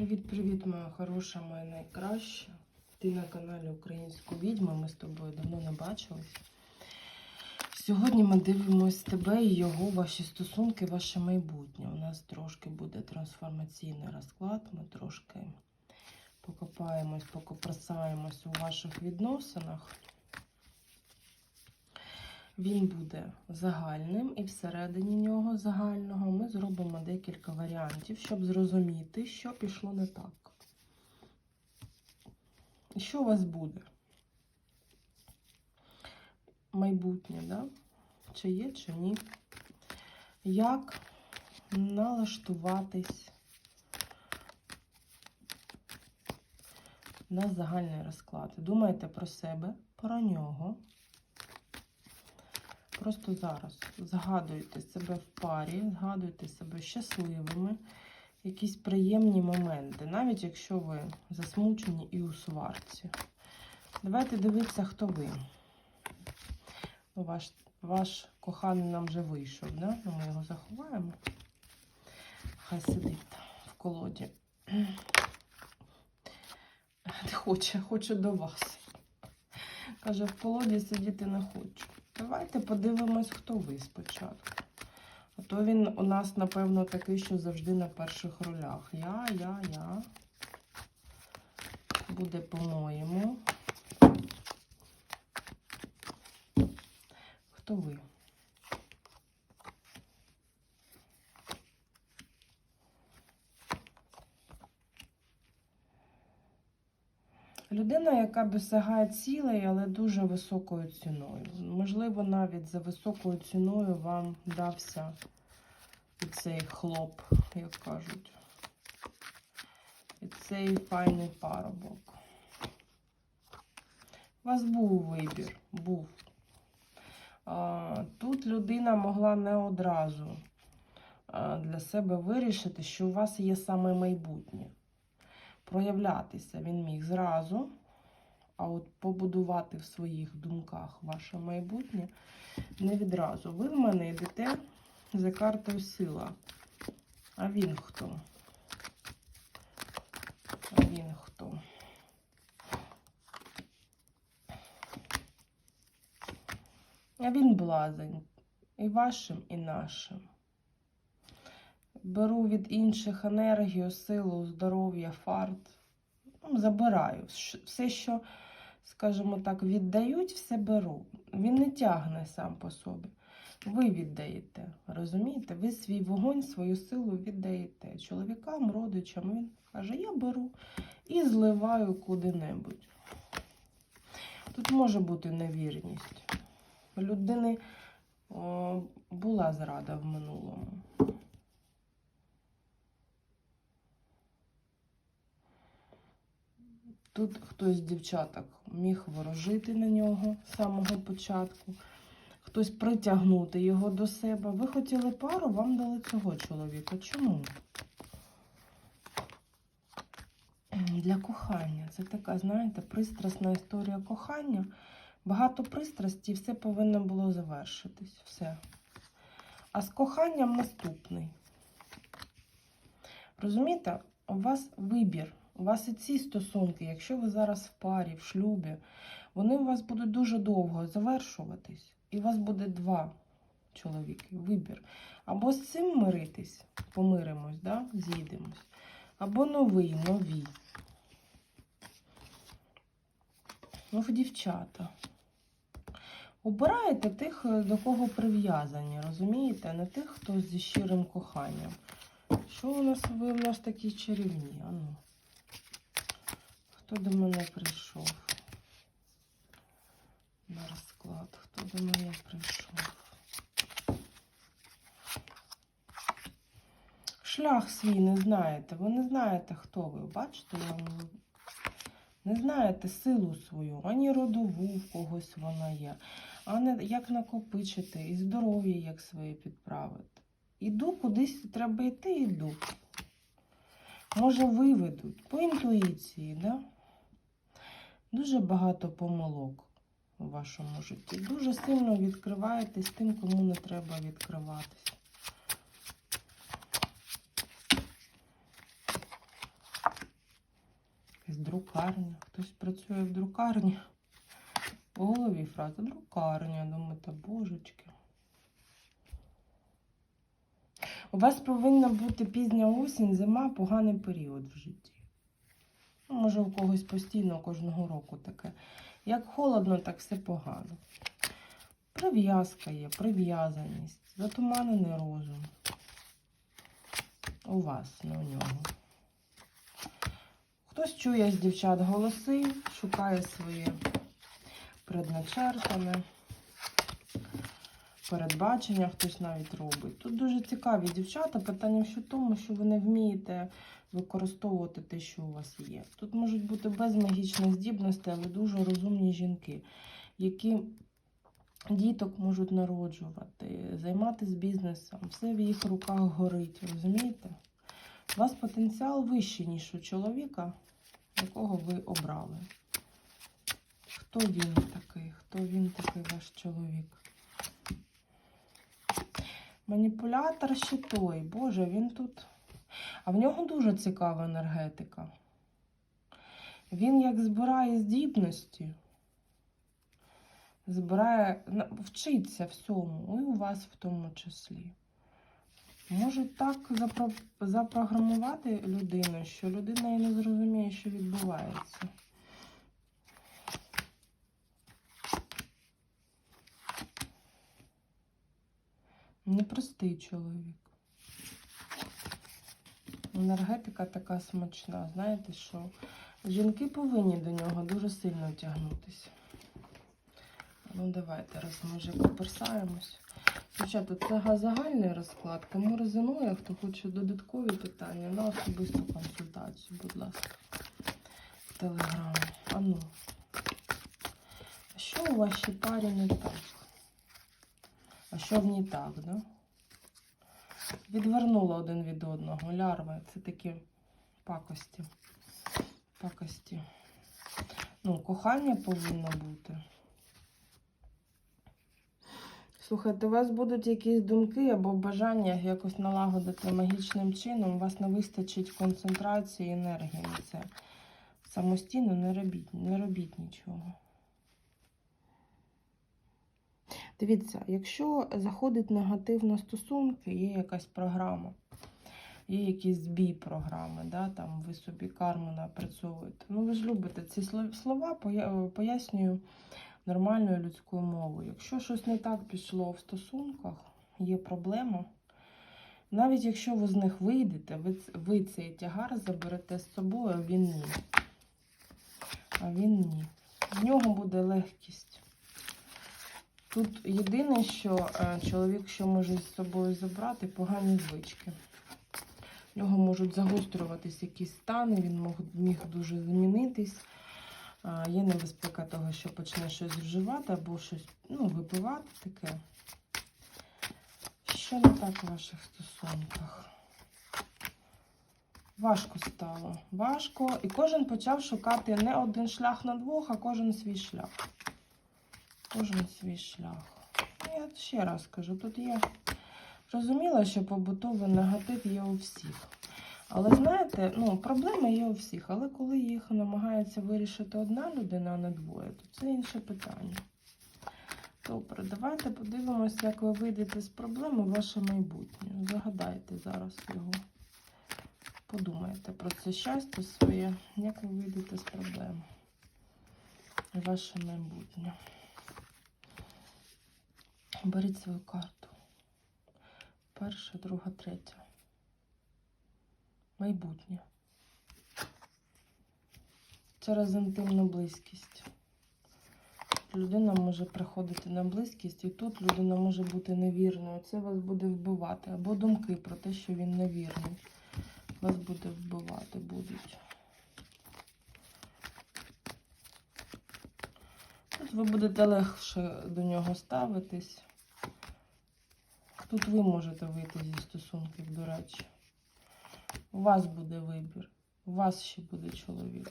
Привіт-привіт, моя хороша, моя найкраща. Ти на каналі Українську відьма. Ми з тобою давно не бачились. Сьогодні ми дивимось тебе і його, ваші стосунки, ваше майбутнє. У нас трошки буде трансформаційний розклад. Ми трошки покопаємось, покопрасаємось у ваших відносинах. Він буде загальним, і всередині нього загального ми зробимо декілька варіантів, щоб зрозуміти, що пішло не так. Що у вас буде? Майбутнє, да? Чи є, чи ні? Як налаштуватись на загальний розклад? Думайте про себе, про нього. Просто зараз згадуйте себе в парі, згадуйте себе щасливими, якісь приємні моменти, навіть якщо ви засмучені і у сварці. Давайте дивитися, хто ви. Ну, Ваш, ваш коханий нам вже вийшов, да? Ну, ми його заховаємо. Хай сидить в колоді. Не хоче, хоче до вас. Каже, в колоді сидіти не хочу. Давайте подивимось, хто ви спочатку. А то він у нас, напевно, такий, що завжди на перших ролях. Я, я, я. Буде по-моєму. Хто ви? Людина, яка досягає цілей, але дуже високою ціною. Можливо, навіть за високою ціною вам дався цей хлоп, як кажуть. І цей файний парубок. У вас був вибір, був. Тут людина могла не одразу для себе вирішити, що у вас є саме майбутнє проявлятися він міг зразу, а от побудувати в своїх думках ваше майбутнє не відразу. Ви в мене йдете за картою сила. А він хто? А він хто? А він блазень. І вашим, і нашим. Беру від інших енергію, силу, здоров'я, фарт. Ну, забираю. Все, що, скажімо так, віддають, все беру. Він не тягне сам по собі. Ви віддаєте, розумієте? Ви свій вогонь, свою силу віддаєте. Чоловікам, родичам. Він каже, я беру і зливаю куди-небудь. Тут може бути невірність. У людини о, була зрада в минулому. Тут хтось з дівчаток міг ворожити на нього з самого початку, хтось притягнути його до себе. Ви хотіли пару, вам дали цього чоловіка. Чому? Для кохання. Це така, знаєте, пристрасна історія кохання. Багато пристрасті, все повинно було завершитись. Все. А з коханням наступний. Розумієте, у вас вибір. У вас і ці стосунки, якщо ви зараз в парі, в шлюбі, вони у вас будуть дуже довго завершуватись. І у вас буде два чоловіки, вибір. Або з цим миритись, помиримось, да? з'їдемось. Або новий, нові. Ну, дівчата. Обираєте тих, до кого прив'язані, розумієте? Не тих, хто зі щирим коханням. Що у нас ви у нас такі чарівні? Ану. Хто до мене прийшов? На розклад. Хто до мене прийшов? Шлях свій не знаєте. Ви не знаєте, хто ви. Бачите, я не знаєте силу свою, ані родову в когось вона є, а не як накопичити, і здоров'я як своє підправити. Іду кудись треба йти, іду. Може, виведуть по інтуїції, да? Дуже багато помилок у вашому житті. Дуже сильно відкриваєтесь тим, кому не треба відкриватись. якась друкарня. Хтось працює в друкарні. У голові фраза друкарня. Думаєте, божечки. У вас повинна бути пізня осінь, зима, поганий період в житті. Може, у когось постійно кожного року таке. Як холодно, так все погано. Прив'язка є, прив'язаність, затуманений розум. У вас, не у нього. Хтось чує з дівчат голоси, шукає своє предначертане, передбачення хтось навіть робить. Тут дуже цікаві дівчата. Питання в тому, що ви не вмієте використовувати те, що у вас є. Тут можуть бути без магічних здібностей, але дуже розумні жінки, які діток можуть народжувати, займатися бізнесом. Все в їх руках горить, розумієте? У вас потенціал вищий, ніж у чоловіка, якого ви обрали. Хто він такий? Хто він такий ваш чоловік? Маніпулятор ще той. Боже, він тут. А в нього дуже цікава енергетика. Він як збирає здібності, збирає, вчиться всьому, і у вас в тому числі. Можуть так запро- запрограмувати людину, що людина і не зрозуміє, що відбувається. Непростий чоловік. Енергетика така смачна. Знаєте що? Жінки повинні до нього дуже сильно тягнутися. Ну, давайте, раз ми вже поперсаємось. Дівчата, це га- загальний розклад. Кому резонує, хто хоче додаткові питання, на особисту консультацію, будь ласка. Телеграм. А ну. А що у вашій парі не так? А що в ній так, да? Відвернула один від одного. Лярви. Це такі пакості. Пакості. Ну, кохання повинно бути. Слухайте, у вас будуть якісь думки або бажання якось налагодити магічним чином, у вас не вистачить концентрації енергії на це. Самостійно не робіть, не робіть нічого. Дивіться, якщо заходить негативно стосунки, є якась програма, є якийсь збій програми, да, там ви собі карму напрацьовуєте. Ну, ви ж любите ці слова, пояснюю нормальною людською мовою. Якщо щось не так пішло в стосунках, є проблема. Навіть якщо ви з них вийдете, ви, ви цей тягар заберете з собою, а він ні. А він ні. В нього буде легкість. Тут єдине, що е, чоловік, що може з собою забрати, погані звички. В нього можуть загострюватись якісь стани, він міг дуже змінитись. Є небезпека того, що почне щось вживати або щось ну, випивати таке. Що не так в ваших стосунках? Важко стало. Важко. І кожен почав шукати не один шлях на двох, а кожен свій шлях. Кожен свій шлях. Ну, Я ще раз кажу, тут є. Розуміло, що побутовий негатив є у всіх. Але знаєте, ну, проблеми є у всіх, але коли їх намагається вирішити одна людина, а не двоє, то це інше питання. Добре, давайте подивимося, як ви вийдете з проблеми ваше майбутнє. Загадайте зараз його. Подумайте про це щастя своє, як ви вийдете з проблеми. Ваше майбутнє. Беріть свою карту. Перша, друга, третя. Майбутнє. Через інтимну близькість. Людина може приходити на близькість, і тут людина може бути невірною. Це вас буде вбивати. Або думки про те, що він невірний. Вас буде вбивати будуть. Тут ви будете легше до нього ставитись. Тут ви можете вийти зі стосунків, до речі. У вас буде вибір. У вас ще буде чоловік.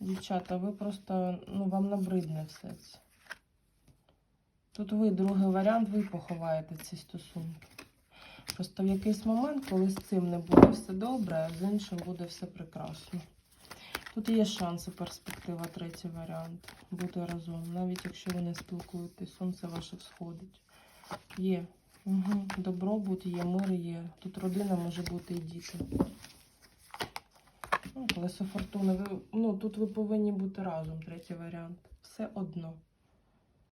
Дівчата, ви просто, ну, вам набридне все це. Тут ви, другий варіант, ви поховаєте ці стосунки. Просто в якийсь момент, коли з цим не буде все добре, а з іншим буде все прекрасно. Тут є шанс і перспектива, третій варіант. Бути разом, навіть якщо ви не спілкуєтесь, сонце ваше всходить. Є. Угу. Добробут є, мир є. Тут родина може бути і діти. Ну, колесо фортуни. Ви, ну, тут ви повинні бути разом, третій варіант. Все одно.